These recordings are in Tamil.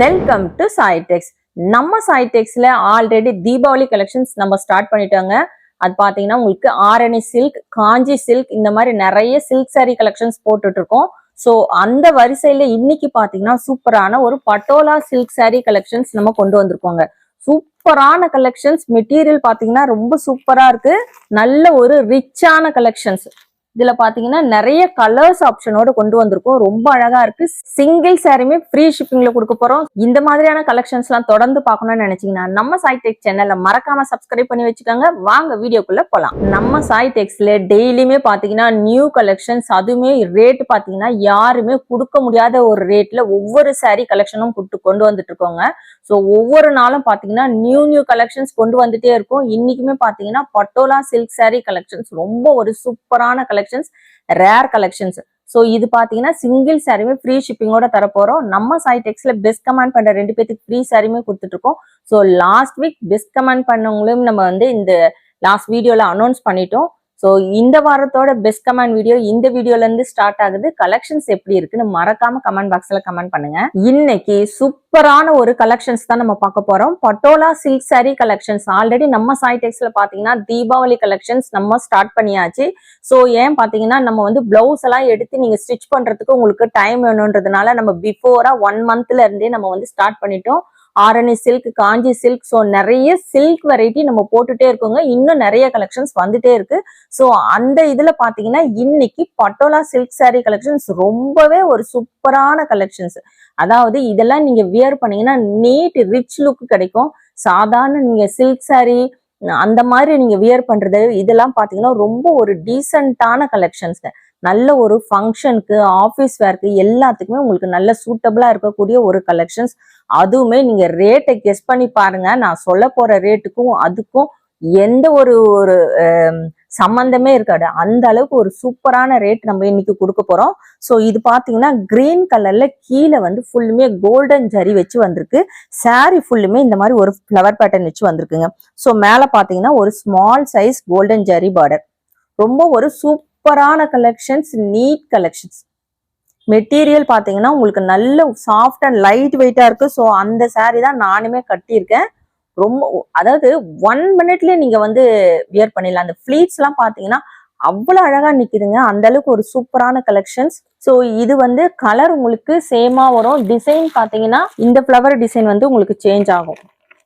வெல்கம் டு சாய்டெக்ஸ் நம்ம சாய்டெக்ஸ்ல ஆல்ரெடி தீபாவளி கலெக்ஷன்ஸ் நம்ம ஸ்டார்ட் பண்ணிட்டாங்க. அது பாத்தீங்கன்னா உங்களுக்கு ஆரணி சில்க் காஞ்சி சில்க் இந்த மாதிரி நிறைய சில்க் சாரீ கலெக்ஷன்ஸ் போட்டுட்டு இருக்கோம் ஸோ அந்த வரிசையில இன்னைக்கு பாத்தீங்கன்னா சூப்பரான ஒரு பட்டோலா சில்க் சாரீ கலெக்ஷன்ஸ் நம்ம கொண்டு வந்திருக்கோங்க. சூப்பரான கலெக்ஷன்ஸ் மெட்டீரியல் பாத்தீங்கன்னா ரொம்ப சூப்பரா இருக்கு. நல்ல ஒரு ரிச்சான கலெக்ஷன்ஸ் இதுல பாத்தீங்கன்னா நிறைய கலர்ஸ் ஆப்ஷனோட கொண்டு வந்திருக்கோம். ரொம்ப அழகா இருக்கு. சிங்கிள் சாரியுமே ஃப்ரீ ஷிப்பிங்ல கொடுக்க போறோம். இந்த மாதிரியான கலெக்ஷன்ஸ் எல்லாம் தொடர்ந்து பார்க்கணும்னு நினைச்சீங்கன்னா நம்ம சாய் டெக் சேனல்ல மறக்காம சப்ஸ்கிரைப் பண்ணி வச்சுக்கோங்க. வாங்க வீடியோக்குள்ள போலாம். நம்ம சாய் டெக்ஸ்ல டெய்லியுமே பாத்தீங்கன்னா நியூ கலெக்ஷன்ஸ் அதுவுமே ரேட் பாத்தீங்கன்னா யாருமே கொடுக்க முடியாத ஒரு ரேட்ல ஒவ்வொரு சாரி கலெக்ஷனும் கொண்டு கொண்டு வந்துட்டு இருக்கோங்க. ஸோ ஒவ்வொரு நாளும் பாத்தீங்கன்னா நியூ நியூ கலெக்ஷன்ஸ் கொண்டு வந்துட்டே இருக்கும். இன்னைக்குமே பாத்தீங்கன்னா பட்டோலா சில்க் சாரி கலெக்ஷன்ஸ் ரொம்ப ஒரு சூப்பரான collection collections rare collections so இது பாத்தீங்கன்னா சிங்கிள் சாரியுமே ஃப்ரீ ஷிப்பிங்கோட தரப்போறோம். நம்ம சாய் டெக்ஸ்ல பெஸ்ட் கமெண்ட் பண்ற ரெண்டு பேத்துக்கு ஃப்ரீ சாரியுமே கொடுத்துட்டு இருக்கோம் so last week best comment பண்ணவங்களையும் நம்ம வந்து இந்த லாஸ்ட் வீடியோல அனௌன்ஸ் பண்ணிட்டோம். ஸோ இந்த வாரத்தோட பெஸ்ட் கமெண்ட் வீடியோ இந்த வீடியோல இருந்து ஸ்டார்ட் ஆகுது. கலெக்ஷன்ஸ் எப்படி இருக்குன்னு மறக்காம கமெண்ட் பாக்ஸ்ல கமெண்ட் பண்ணுங்க. இன்னைக்கு சூப்பரான ஒரு கலெக்ஷன்ஸ் தான் நம்ம பார்க்க போறோம். Patola silk sari collections already நம்ம சாய் பார்த்தீங்கன்னா பாத்தீங்கன்னா தீபாவளி கலெக்ஷன்ஸ் நம்ம ஸ்டார்ட் பண்ணியாச்சு. ஸோ ஏன் பாத்தீங்கன்னா நம்ம வந்து பிளவுஸ் எல்லாம் எடுத்து நீங்க ஸ்டிச் பண்றதுக்கு உங்களுக்கு டைம் வேணுன்றதுனால நம்ம பிஃபோரா ஒன் மந்த்ல இருந்தே நம்ம வந்து ஸ்டார்ட் பண்ணிட்டோம். Arani silk Kanchi silk so நிறைய சில்க் வெரைட்டி நம்ம போட்டுட்டே இருக்கோங்க. இன்னும் நிறைய கலெக்ஷன்ஸ் வந்துட்டே இருக்கு. ஸோ அந்த இதில் பார்த்தீங்கன்னா இன்னைக்கு பட்டோலா சில்க் சாரீ கலெக்ஷன்ஸ் ரொம்பவே ஒரு சூப்பரான கலெக்ஷன்ஸ் அதாவது இதெல்லாம் நீங்கள் வியர் பண்ணீங்கன்னா நீட் ரிச் லுக் கிடைக்கும். சாதாரண நீங்கள் சில்க் சாரீ அந்த மாதிரி நீங்கள் வியர் பண்ணுறது இதெல்லாம் பார்த்தீங்கன்னா ரொம்ப ஒரு டீசென்டான கலெக்ஷன்ஸ் நல்ல ஒரு ஃபங்க்ஷனுக்கு ஆஃபீஸ் வேர்க்கு எல்லாத்துக்குமே உங்களுக்கு நல்ல சூட்டபிளாக இருக்கக்கூடிய ஒரு கலெக்ஷன்ஸ் அதுவுமே நீங்கள் ரேட்டை கெஸ் பண்ணி பாருங்க. நான் சொல்ல போகிற ரேட்டுக்கும் அதுக்கும் எந்த ஒரு ஒரு சம்மந்தமே இருக்காது. அந்த அளவுக்கு ஒரு சூப்பரான ரேட் நம்ம இன்னைக்கு கொடுக்க போறோம். ஸோ இது பார்த்தீங்கன்னா கிரீன் கலர்ல கீழே வந்து ஃபுல்லுமே கோல்டன் ஜரி வச்சு வந்திருக்கு. சாரி ஃபுல்லுமே இந்த மாதிரி ஒரு ஃப்ளவர் பேட்டர்ன் வச்சு வந்திருக்குங்க. ஸோ மேலே பார்த்தீங்கன்னா ஒரு small size golden zari border ரொம்ப ஒரு சூப்பரான கலெக்ஷன்ஸ் நீட் கலெக்ஷன்ஸ் மெட்டீரியல் பார்த்தீங்கன்னா உங்களுக்கு நல்ல சாஃப்ட் அண்ட் லைட் வெயிட்டா இருக்கு. ஸோ அந்த saree தான் நானுமே கட்டியிருக்கேன். ரொம்ப அதாவது ஒன் மினிட்லேயே நீங்க வந்து வியர் பண்ணிடலாம். அந்த ஃபிளீட்ஸ் எல்லாம் பார்த்தீங்கன்னா அவ்வளோ அழகா நிக்குதுங்க. அந்த அளவுக்கு ஒரு சூப்பரான கலெக்ஷன்ஸ் ஸோ இது வந்து கலர் உங்களுக்கு சேமா வரும். டிசைன் பார்த்தீங்கன்னா இந்த ஃப்ளவர் டிசைன் வந்து உங்களுக்கு சேஞ்ச் ஆகும்.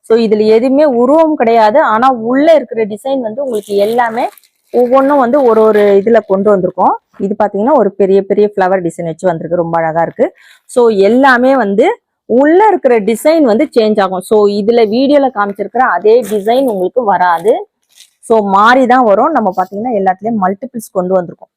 ஸோ இதுல எதுவுமே உருவம் கிடையாது. ஆனா உள்ள இருக்கிற டிசைன் வந்து உங்களுக்கு எல்லாமே ஒவ்வொன்றும் வந்து ஒரு ஒரு இதில் கொண்டு வந்திருக்கோம். இது பார்த்தீங்கன்னா ஒரு பெரிய பெரிய ஃப்ளவர் டிசைன் வச்சு வந்திருக்கு. ரொம்ப அழகாக இருக்குது ஸோ எல்லாமே வந்து உள்ள இருக்கிற டிசைன் வந்து சேஞ்ச் ஆகும். ஸோ இதில் வீடியோவில் காமிச்சிருக்கிற அதே டிசைன் உங்களுக்கு வராது. ஸோ மாறி தான் வரும். நம்ம பார்த்தீங்கன்னா எல்லாத்துலேயும் மல்டிபிள்ஸ் கொண்டு வந்திருக்கோம்.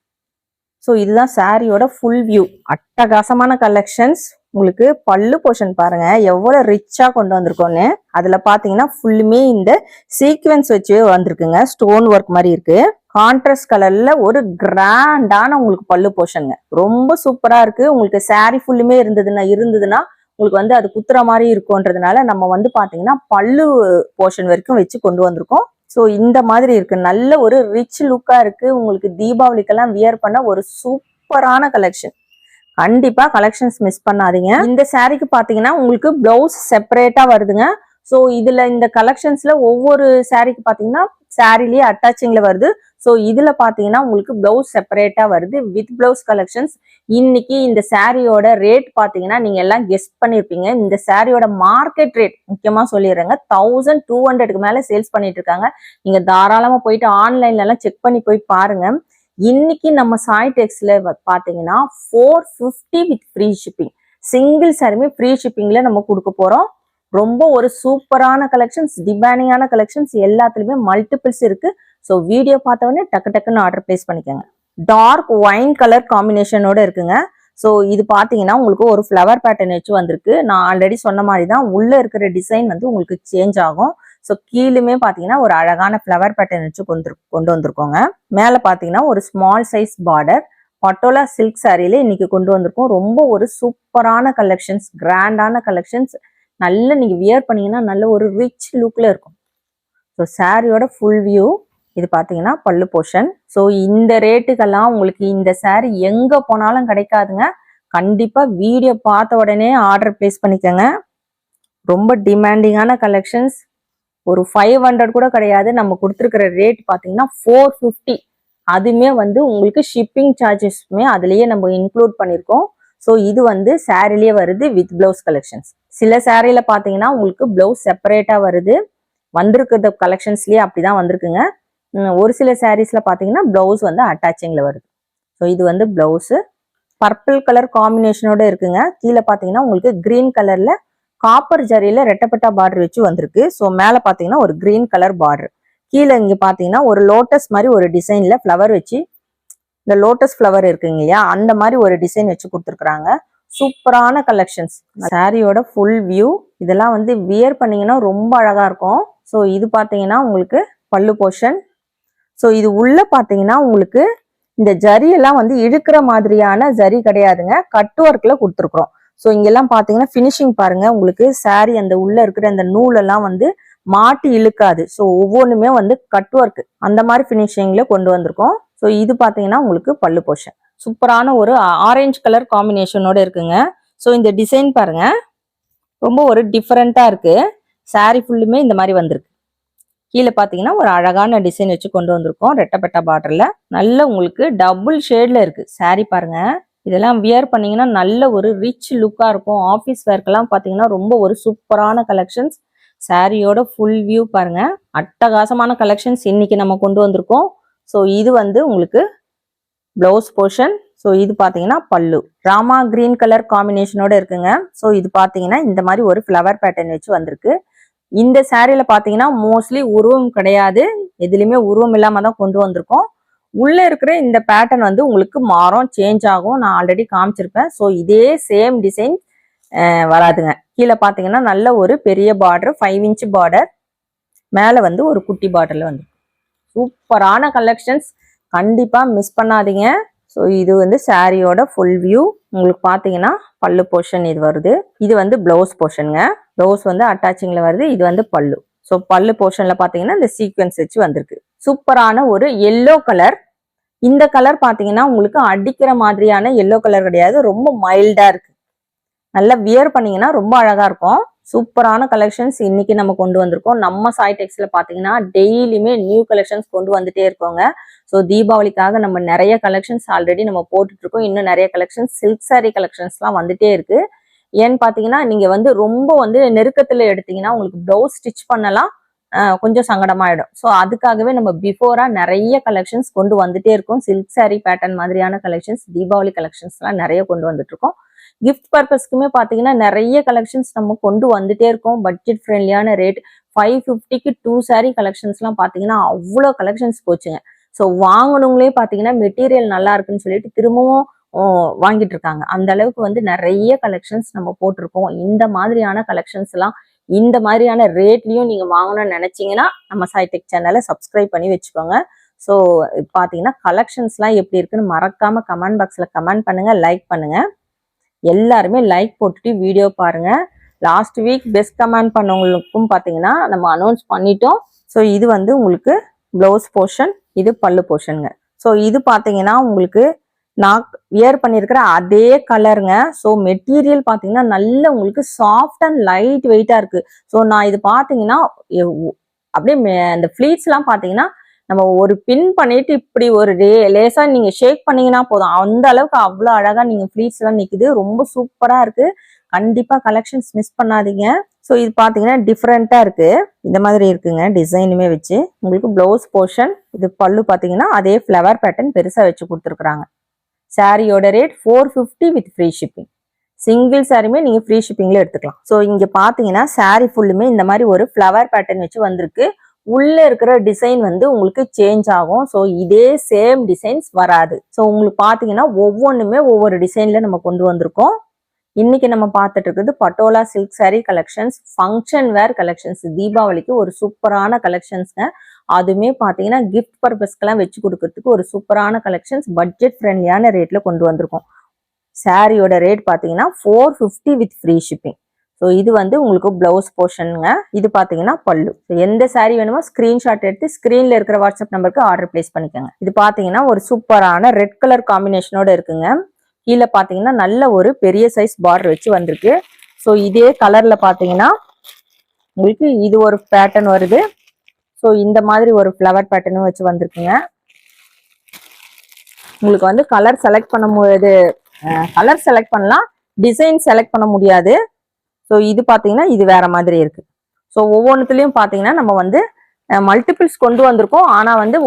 ஸோ இதுதான் சாரியோட ஃபுல் வியூ அட்டகாசமான கலெக்ஷன்ஸ் உங்களுக்கு பல்லு போர்ஷன் பாருங்க. எவ்வளோ ரிச்சாக கொண்டு வந்திருக்கோன்னு அதில் பார்த்தீங்கன்னா ஃபுல்லுமே இந்த சீக்வன்ஸ் வச்சு வந்திருக்குங்க. ஸ்டோன் ஒர்க் மாதிரி இருக்குது கான்ட்ராஸ்ட் கலர்ல ஒரு கிராண்டான உங்களுக்கு பல்லு போர்ஷனுங்க ரொம்ப சூப்பரா இருக்கு. உங்களுக்கு சாரி ஃபுல்லுமே இருந்ததுன்னா இருந்ததுன்னா உங்களுக்கு வந்து அது குத்துற மாதிரி இருக்கும்ன்றதுனால நம்ம வந்து பாத்தீங்கன்னா பல்லு போர்ஷன் வரைக்கும் வச்சு கொண்டு வந்திருக்கோம். ஸோ இந்த மாதிரி இருக்கு. நல்ல ஒரு ரிச் லுக்கா இருக்கு. உங்களுக்கு தீபாவளிக்கெல்லாம் வியர் பண்ண ஒரு சூப்பரான கலெக்ஷன் கண்டிப்பா கலெக்ஷன்ஸ் மிஸ் பண்ணாதீங்க. இந்த சாரீக்கு பாத்தீங்கன்னா உங்களுக்கு பிளவுஸ் செப்பரேட்டா வருதுங்க. ஸோ இதுல இந்த கலெக்ஷன்ஸ்ல ஒவ்வொரு சாரீக்கு பாத்தீங்கன்னா சாரிலேயே அட்டாச்சிங்ல வருது. ஸோ இதுல பாத்தீங்கன்னா உங்களுக்கு பிளவுஸ் செப்பரேட்டா வருது. வித் பிளவுஸ் கலெக்ஷன்ஸ் இன்னைக்கு இந்த சாரியோட ரேட் பாத்தீங்கன்னா நீங்க எல்லாம் கெஸ்ட் பண்ணிருப்பீங்க. இந்த சாரியோட மார்க்கெட் ரேட் முக்கியமா சொல்லிடுறேங்க தௌசண்ட் டூ ஹண்ட்ரடுக்கு மேல சேல்ஸ் பண்ணிட்டு இருக்காங்க. நீங்க தாராளமா போயிட்டு ஆன்லைன்ல எல்லாம் செக் பண்ணி போய் பாருங்க. இன்னைக்கு நம்ம சாய் டெக்ஸ்ல பாத்தீங்கன்னா four fifty with free shipping single சாரியுமே ஃப்ரீ ஷிப்பிங்ல நம்ம கொடுக்க போறோம். ரொம்ப ஒரு சூப்பரான கலெக்ஷன்ஸ் டிமாண்டிங்கான கலெக்ஷன்ஸ் எல்லாத்துலயுமே மல்டிபிள்ஸ் இருக்கு. ஸோ வீடியோ பார்த்தவொடனே டக்கு டக்குன்னு ஆர்டர் பிளேஸ் பண்ணிக்கோங்க. டார்க் ஒயின் கலர் காம்பினேஷனோட இருக்குங்க. ஸோ இது பார்த்தீங்கன்னா உங்களுக்கு ஒரு ஃப்ளவர் பேட்டர்ன் வச்சு வந்திருக்கு. நான் ஆல்ரெடி சொன்ன மாதிரி தான் உள்ளே இருக்கிற டிசைன் வந்து உங்களுக்கு சேஞ்ச் ஆகும். ஸோ கீழுமே பார்த்தீங்கன்னா ஒரு அழகான ஃப்ளவர் பேட்டர்ன் வச்சு கொண்டு கொண்டு வந்திருக்கோங்க. மேலே பார்த்தீங்கன்னா ஒரு small size border Patola silk சாரியில இன்னைக்கு கொண்டு வந்திருக்கோம். ரொம்ப ஒரு சூப்பரான கலெக்ஷன்ஸ் கிராண்டான கலெக்ஷன்ஸ் நல்ல நீங்கள் வியர் பண்ணீங்கன்னா நல்ல ஒரு ரிச் லுக்கில் இருக்கும். ஸோ சாரியோட ஃபுல் வியூ இது பார்த்தீங்கன்னா பல்லு போர்ஷன். ஸோ இந்த ரேட்டுக்கெல்லாம் உங்களுக்கு இந்த saree எங்கே போனாலும் கிடைக்காதுங்க. கண்டிப்பாக வீடியோ பார்த்த உடனே ஆர்டர் பிளேஸ் பண்ணிக்கோங்க. ரொம்ப டிமாண்டிங்கான கலெக்ஷன்ஸ் ஒரு ஃபைவ் ஹண்ட்ரட் கூட கிடையாது. நம்ம கொடுத்துருக்கிற ரேட் பார்த்தீங்கன்னா ஃபோர் ஃபிஃப்டி அதுவுமே வந்து உங்களுக்கு ஷிப்பிங் சார்ஜஸ்மே அதுலேயே நம்ம இன்க்ளூட் பண்ணியிருக்கோம் ஸோ இது வந்து சாரிலேயே வருது வித் பிளவுஸ் கலெக்ஷன்ஸ் சில சாரியில பார்த்தீங்கன்னா உங்களுக்கு பிளவுஸ் செப்பரேட்டாக வருது. வந்திருக்கறத கலெக்ஷன்ஸ்லேயே அப்படி தான் வந்திருக்குங்க. ஒரு சில சாரீஸ்ல பார்த்தீங்கன்னா பிளவுஸ் வந்து அட்டாச்சிங்ல வருது. ஸோ இது வந்து ப்ளவுஸு பர்பிள் கலர் காம்பினேஷனோட இருக்குங்க. கீழே பார்த்தீங்கன்னா உங்களுக்கு கிரீன் கலர்ல காப்பர் ஜரியில ரெட்டப்பட்டா பார்டர் வச்சு வந்திருக்கு. ஸோ மேலே பார்த்தீங்கன்னா ஒரு கிரீன் கலர் பார்டர் கீழே இங்க பார்த்தீங்கன்னா ஒரு லோட்டஸ் மாதிரி ஒரு டிசைன்ல ஃப்ளவர் வச்சு இந்த லோட்டஸ் ஃப்ளவர் இருக்குங்க இல்லையா? அந்த மாதிரி ஒரு டிசைன் வச்சு கொடுத்துருக்குறாங்க. சூப்பரான கலெக்ஷன்ஸ் சாரியோட ஃபுல் வியூ இதெல்லாம் வந்து வியர் பண்ணீங்கன்னா ரொம்ப அழகா இருக்கும். ஸோ இது பார்த்தீங்கன்னா உங்களுக்கு பல்லு போர்ஷன் ஸோ இது உள்ளே பார்த்தீங்கன்னா உங்களுக்கு இந்த ஜரியெல்லாம் வந்து இழுக்கிற மாதிரியான ஜரி கிடையாதுங்க. கட் ஒர்க்கில் கொடுத்துருக்குறோம். ஸோ இங்கெல்லாம் பார்த்தீங்கன்னா ஃபினிஷிங் பாருங்க. உங்களுக்கு சாரி அந்த உள்ளே இருக்கிற அந்த நூலெல்லாம் வந்து மாட்டி இழுக்காது. ஸோ ஒவ்வொன்றுமே வந்து கட் ஒர்க் அந்த மாதிரி ஃபினிஷிங்கில் கொண்டு வந்திருக்கோம். ஸோ இது பார்த்தீங்கன்னா உங்களுக்கு பல்லு போஷன் சூப்பரான ஒரு ஆரஞ்சு கலர் காம்பினேஷனோட இருக்குங்க. ஸோ இந்த டிசைன் பாருங்க. ரொம்ப ஒரு டிஃப்ரெண்ட்டாக இருக்குது சாரி ஃபுல்லுமே இந்த மாதிரி வந்திருக்கு. கீழே பார்த்தீங்கன்னா ஒரு அழகான டிசைன் வச்சு கொண்டு வந்திருக்கோம். ரெட்டப்பட்ட பார்டர்ல நல்ல உங்களுக்கு டபுள் ஷேட்ல இருக்கு. Saree பாருங்க. இதெல்லாம் வியர் பண்ணீங்கன்னா நல்ல ஒரு ரிச் லுக்காக இருக்கும். ஆஃபீஸ் வேர்க்கெல்லாம் பார்த்தீங்கன்னா ரொம்ப ஒரு சூப்பரான கலெக்ஷன்ஸ் சாரியோட ஃபுல் வியூ பாருங்க. அட்டகாசமான கலெக்ஷன்ஸ் இன்னைக்கு நம்ம கொண்டு வந்திருக்கோம். ஸோ இது வந்து உங்களுக்கு பிளவுஸ் போர்ஷன் ஸோ இது பார்த்தீங்கன்னா பல்லு. ராமா கிரீன் கலர் காம்பினேஷனோட இருக்குங்க. ஸோ இது பார்த்தீங்கன்னா இந்த மாதிரி ஒரு ஃப்ளவர் பேட்டர்ன் வச்சு வந்திருக்கு. இந்த சாரியில பார்த்தீங்கன்னா மோஸ்ட்லி உருவம் கிடையாது. எதுலையுமே உருவம் இல்லாம தான் கொண்டு வந்திருக்கோம். உள்ள இருக்கிற இந்த பேட்டர்ன் வந்து உங்களுக்கு மாறும் சேஞ்ச் ஆகும். நான் ஆல்ரெடி காமிச்சிருப்பேன். ஸோ இதே சேம் டிசைன் வராதுங்க. கீழே பார்த்தீங்கன்னா நல்ல ஒரு பெரிய பார்டர் ஃபைவ் இன்ச் பார்டர் மேலே வந்து ஒரு குட்டி பார்டர்ல வந்து. சூப்பரான கலெக்ஷன்ஸ் கண்டிப்பா மிஸ் பண்ணாதீங்க. ஸோ இது வந்து சாரியோட ஃபுல் வியூ உங்களுக்கு பார்த்தீங்கன்னா பல்லு போர்ஷன் இது வருது. இது வந்து பிளவுஸ் போர்ஷனுங்க பிளவுஸ் வந்து அட்டாச்சிங்கில் வருது. இது வந்து பல்லு. ஸோ பல்லு போர்ஷனில் பார்த்தீங்கன்னா இந்த சீக்வன்ஸ் வச்சு வந்திருக்கு. சூப்பரான ஒரு எல்லோ கலர் இந்த கலர் பார்த்தீங்கன்னா உங்களுக்கு அடிக்கிற மாதிரியான எல்லோ கலர் கிடையாது. ரொம்ப மைல்டாக இருக்கு. நல்லா வியர் பண்ணீங்கன்னா ரொம்ப அழகாக இருக்கும். சூப்பரான கலெக்ஷன்ஸ் இன்னைக்கு நம்ம கொண்டு வந்திருக்கோம். நம்ம சாய் டெக்ஸ்ல பாத்தீங்கன்னா டெய்லியுமே நியூ கலெக்ஷன்ஸ் கொண்டு வந்துட்டே இருக்கோங்க. ஸோ தீபாவளிக்காக நம்ம நிறைய கலெக்ஷன்ஸ் ஆல்ரெடி நம்ம போட்டுட்டு இருக்கோம் இன்னும் நிறைய கலெக்ஷன்ஸ் சில்க் சாரீ கலெக்ஷன்ஸ்லாம் வந்துட்டே இருக்கு. ஏன்னு பாத்தீங்கன்னா நீங்க வந்து ரொம்ப வந்து நெருக்கத்துல எடுத்தீங்கன்னா உங்களுக்கு ப்ளவுஸ் ஸ்டிச் பண்ணலாம். கொஞ்சம் சங்கடமாயிடும். ஸோ அதுக்காகவே நம்ம பிஃபோரா நிறைய கலெக்ஷன்ஸ் கொண்டு வந்துட்டே இருக்கோம். சில்க் சாரீ பேட்டர்ன் மாதிரியான கலெக்ஷன்ஸ் தீபாவளி கலெக்ஷன்ஸ்லாம் நிறைய கொண்டு வந்துட்டு இருக்கோம் கிஃப்ட் பர்பஸ்க்குமே பார்த்தீங்கன்னா நிறைய கலெக்ஷன்ஸ் நம்ம கொண்டு வந்துட்டே இருக்கோம். பட்ஜெட் ஃப்ரெண்ட்லியான ரேட் ஃபைவ் ஃபிஃப்டிக்கு டூ சாரீ கலெக்ஷன்ஸ்லாம் பார்த்தீங்கன்னா அவ்வளோ கலெக்ஷன்ஸ் போச்சுங்க. ஸோ வாங்கணுங்களே பார்த்தீங்கன்னா மெட்டீரியல் நல்லா இருக்குன்னு சொல்லிட்டு திரும்பவும் வாங்கிட்டு இருக்காங்க. அந்த அளவுக்கு வந்து நிறைய கலெக்ஷன்ஸ் நம்ம போட்டிருக்கோம். இந்த மாதிரியான கலெக்ஷன்ஸ் எல்லாம் இந்த மாதிரியான ரேட்லயும் நீங்க வாங்கணும்னு நினைச்சீங்கன்னா நம்ம சைடெக் சேனலை சப்ஸ்கிரைப் பண்ணி வச்சுக்கோங்க. ஸோ பார்த்தீங்கன்னா கலெக்ஷன்ஸ்லாம் எப்படி இருக்குன்னு மறக்காம கமெண்ட் பாக்ஸ்ல கமெண்ட் பண்ணுங்க லைக் பண்ணுங்க. எல்லாருமே லைக் போட்டுட்டு வீடியோ பாருங்க. லாஸ்ட் வீக் பெஸ்ட் கமெண்ட் பண்ணவங்களுக்கும் பார்த்தீங்கன்னா நம்ம அனௌன்ஸ் பண்ணிட்டோம். ஸோ இது வந்து உங்களுக்கு ப்ளவுஸ் போர்ஷன் இது பல்லு போர்ஷனுங்க ஸோ இது பார்த்தீங்கன்னா உங்களுக்கு நான் வியர் பண்ணியிருக்கிற அதே கலருங்க ஸோ மெட்டீரியல் பார்த்தீங்கன்னா நல்ல உங்களுக்கு சாஃப்ட் அண்ட் லைட் வெயிட்டாக இருக்குது ஸோ நான் இது பார்த்தீங்கன்னா அப்படியே மே- அந்த ஃப்ளீட்ஸ்லாம் பார்த்தீங்கன்னா நம்ம ஒரு பின் பண்ணிட்டு இப்படி ஒரு ரே லேசா நீங்க ஷேக் பண்ணீங்கன்னா போதும். அந்த அளவுக்கு அவ்வளோ அழகா நீங்க ஃப்ளீட்ஸ் எல்லாம் நிக்குது. ரொம்ப சூப்பரா இருக்கு. கண்டிப்பா கலெக்ஷன்ஸ் மிஸ் பண்ணாதீங்க. ஸோ இது பார்த்தீங்கன்னா டிஃப்ரெண்ட்டாக இருக்குது இந்த மாதிரி இருக்குங்க டிசைனுமே வச்சு. உங்களுக்கு ப்ளவுஸ் போர்ஷன் இது பல்லு பார்த்தீங்கன்னா அதே ஃப்ளவர் பேட்டர்ன் பெருசாக வச்சு கொடுத்துருக்குறாங்க. சாரியோட rate four fifty with free shipping single சாரியுமே நீங்கள் ஃப்ரீ ஷிப்பிங்கில் எடுத்துக்கலாம். ஸோ இங்கே பார்த்தீங்கன்னா சாரி ஃபுல்லுமே இந்த மாதிரி ஒரு ஃப்ளவர் பேட்டர்ன் வச்சு வந்திருக்கு. உள்ள இருக்கிற டிசைன் வந்து உங்களுக்கு சேஞ்ச் ஆகும். ஸோ இதே சேம் டிசைன்ஸ் வராது. ஸோ உங்களுக்கு பார்த்தீங்கன்னா ஒவ்வொன்றுமே ஒவ்வொரு டிசைன்ல நம்ம கொண்டு வந்திருக்கோம். இன்னைக்கு நம்ம பார்த்துட்டு இருக்குது Patola silk sari collections function wear collections தீபாவளிக்கு ஒரு சூப்பரான கலெக்ஷன்ஸ்ங்க அதுவுமே பார்த்தீங்கன்னா கிஃப்ட் பர்பஸ்க்கெல்லாம் வச்சு கொடுக்கறதுக்கு ஒரு சூப்பரான கலெக்ஷன்ஸ் பட்ஜெட் ஃப்ரெண்ட்லியான ரேட்ல கொண்டு வந்திருக்கோம். சாரியோட ரேட் பார்த்தீங்கன்னா four fifty with free shipping so இது வந்து உங்களுக்கு ப்ளவுஸ் போர்ஷனுங்க இது பார்த்தீங்கன்னா பல்லு. ஸோ எந்த சாரீ வேணுமோ ஸ்க்ரீன்ஷாட் எடுத்து ஸ்க்ரீனில் இருக்கிற வாட்ஸ்அப் நம்பருக்கு ஆர்டர் பிளேஸ் பண்ணிக்கோங்க. இது பார்த்தீங்கன்னா ஒரு சூப்பரான ரெட் கலர் காம்பினேஷனோட இருக்குங்க. கீழே பார்த்தீங்கன்னா நல்ல ஒரு பெரிய சைஸ் பார்டர் வச்சு வந்திருக்கு. ஸோ இதே கலரில் பார்த்தீங்கன்னா உங்களுக்கு இது ஒரு பேட்டர்ன் வருது. ஸோ இந்த மாதிரி ஒரு ஃப்ளவர் பேட்டர்னும் வச்சு வந்திருக்குங்க. உங்களுக்கு வந்து கலர் செலக்ட் பண்ணும்போது கலர் செலக்ட் பண்ணலாம். டிசைன் செலக்ட் பண்ண முடியாது. ஸோ இது பார்த்தீங்கன்னா இது வேற மாதிரி இருக்கு. ஸோ ஒவ்வொன்றுத்துலையும் பார்த்தீங்கன்னா நம்ம வந்து மல்டிபிள்ஸ் கொண்டு வந்திருக்கோம். ஆனால் வந்து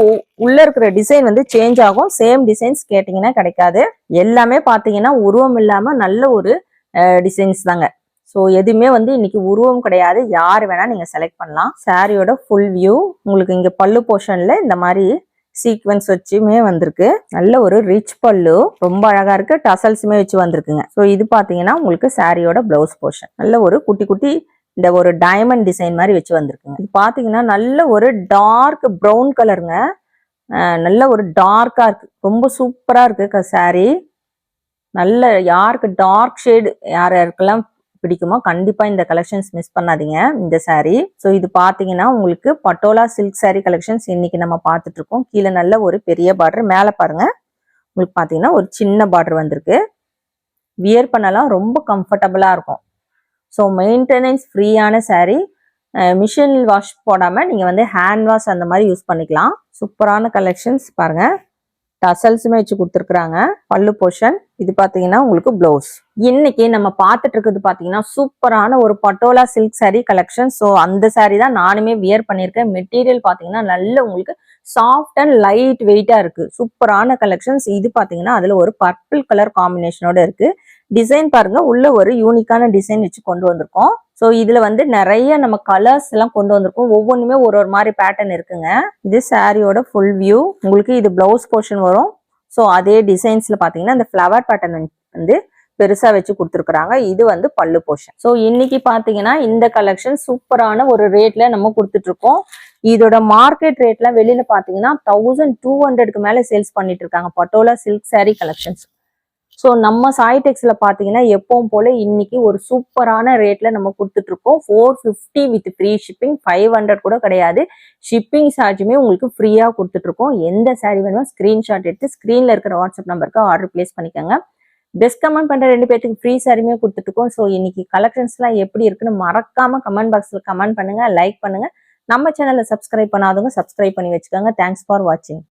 உள்ள இருக்கிற டிசைன் வந்து சேஞ்ச் ஆகும். சேம் டிசைன்ஸ் கேட்டிங்கன்னா கிடைக்காது. எல்லாமே பார்த்தீங்கன்னா உருவம் இல்லாமல் நல்ல ஒரு டிசைன்ஸ் தாங்க. ஸோ எதுவுமே வந்து இன்னைக்கு உருவம் கிடையாது. யார் வேணால் நீங்கள் செலக்ட் பண்ணலாம். சாரியோட ஃபுல் வியூ உங்களுக்கு இங்கே பல்லு போர்ஷனில் இந்த மாதிரி சீக்வன்ஸ் வச்சுமே வந்திருக்கு. நல்ல ஒரு ரிச் பல்லு. ரொம்ப அழகா இருக்கு. டசல்ஸுமே வச்சு வந்திருக்குங்க. ஸோ இது பார்த்தீங்கன்னா உங்களுக்கு சாரியோட பிளவுஸ் போர்ஷன் நல்ல ஒரு குட்டி குட்டி இந்த ஒரு டைமண்ட் டிசைன் மாதிரி வச்சு வந்திருக்குங்க. இது பார்த்தீங்கன்னா நல்ல ஒரு டார்க் ப்ரௌன் கலருங்க நல்ல ஒரு டார்க்காக இருக்குது ரொம்ப சூப்பராக இருக்குது க சாரி நல்ல யாருக்கு டார்க் ஷேடு யார் யாருக்கெல்லாம் பிடிக்குமோ கண்டிப்பா இந்த கலெக்ஷன்ஸ் மிஸ் பண்ணாதீங்க இந்த சாரீ ஸோ இது பாத்தீங்கன்னா உங்களுக்கு பட்டோலா சில்க் சாரீ கலெக்ஷன்ஸ் இன்னைக்கு நம்ம பார்த்துட்டு இருக்கோம் கீழே நல்ல ஒரு பெரிய பார்டர் மேலே பாருங்க. உங்களுக்கு பார்த்தீங்கன்னா ஒரு சின்ன பார்டர் வந்திருக்கு. வியர் பண்ணலாம் ரொம்ப கம்ஃபர்டபுளாக இருக்கும். ஸோ மெயின்டெனன்ஸ் ஃப்ரீயான சாரீ மிஷின் வாஷ் போடாமல் நீங்கள் வந்து ஹேண்ட் வாஷ் அந்த மாதிரி யூஸ் பண்ணிக்கலாம். சூப்பரான கலெக்ஷன்ஸ் பாருங்கள் டசல்ஸுமே வச்சு கொடுத்துருக்குறாங்க. பல்லு போர்ஷன். இது பார்த்தீங்கன்னா உங்களுக்கு ப்ளவுஸ் இன்னைக்கு நம்ம பார்த்துட்டு இருக்குது பார்த்தீங்கன்னா சூப்பரான ஒரு Patola silk sari collection so அந்த சாரீ தான் நானுமே வியர் பண்ணியிருக்கேன். மெட்டீரியல் பார்த்தீங்கன்னா நல்ல உங்களுக்கு சாஃப்ட் அண்ட் லைட் வெயிட்டாக இருக்குது சூப்பரான கலெக்ஷன்ஸ் இது பார்த்தீங்கன்னா அதில் ஒரு பர்பிள் கலர் காம்பினேஷனோட இருக்குது டிசைன் பாருங்க. உள்ள ஒரு யூனிக்கான டிசைன் வச்சு கொண்டு வந்திருக்கோம். ஸோ இதுல வந்து நிறைய நம்ம கலர்ஸ் எல்லாம் கொண்டு வந்திருக்கோம். ஒவ்வொன்றுமே ஒரு ஒரு மாதிரி பேட்டர்ன் இருக்குங்க. இது சாரியோட ஃபுல் வியூ உங்களுக்கு இது பிளவுஸ் போர்ஷன் வரும். ஸோ அதே டிசைன்ஸ்ல பாத்தீங்கன்னா இந்த ஃப்ளவர் பேட்டர்ன் வந்து பெருசா வச்சு கொடுத்துருக்குறாங்க. இது வந்து பல்லு போர்ஷன் ஸோ இன்னைக்கு பாத்தீங்கன்னா இந்த கலெக்ஷன் சூப்பரான ஒரு ரேட்ல நம்ம கொடுத்துட்டு இருக்கோம் இதோட மார்க்கெட் ரேட்லாம் வெளியில பாத்தீங்கன்னா தௌசண்ட் டூ ஹண்ட்ரட்க்கு மேல சேல்ஸ் பண்ணிட்டு இருக்காங்க patola silk sari collections so நம்ம சாய்டெக்ஸில் பார்த்தீங்கன்னா எப்பவும் போல இன்னைக்கு ஒரு சூப்பரான ரேட்டில் நம்ம கொடுத்துட்டு இருக்கோம் four fifty with free shipping five hundred கூட கிடையாது. ஷிப்பிங் சார்ஜுமே உங்களுக்கு ஃப்ரீயாக கொடுத்துட்ருக்கோம். எந்த சாரீ வேணுமோ ஸ்க்ரீன்ஷாட் எடுத்து ஸ்க்ரீனில் இருக்கிற வாட்ஸ்அப் நம்பருக்கு ஆர்டர் பிளேஸ் பண்ணிக்கோங்க. பெஸ்ட் கமெண்ட் பண்ணுற ரெண்டு பேத்துக்கு ஃப்ரீ சாரியுமே கொடுத்துட்டு இருக்கோம் ஸோ இன்னைக்கு கலெக்ஷன்ஸ்லாம் எப்படி இருக்குன்னு மறக்காம கமெண்ட் பாக்ஸில் கமெண்ட் பண்ணுங்கள் லைக் பண்ணுங்க. நம்ம சேனலை சப்ஸ்கிரைப் பண்ணாதவங்க சப்ஸ்கிரைப் பண்ணி வச்சுக்கோங்க. தேங்க்ஸ் ஃபார் வாட்சிங்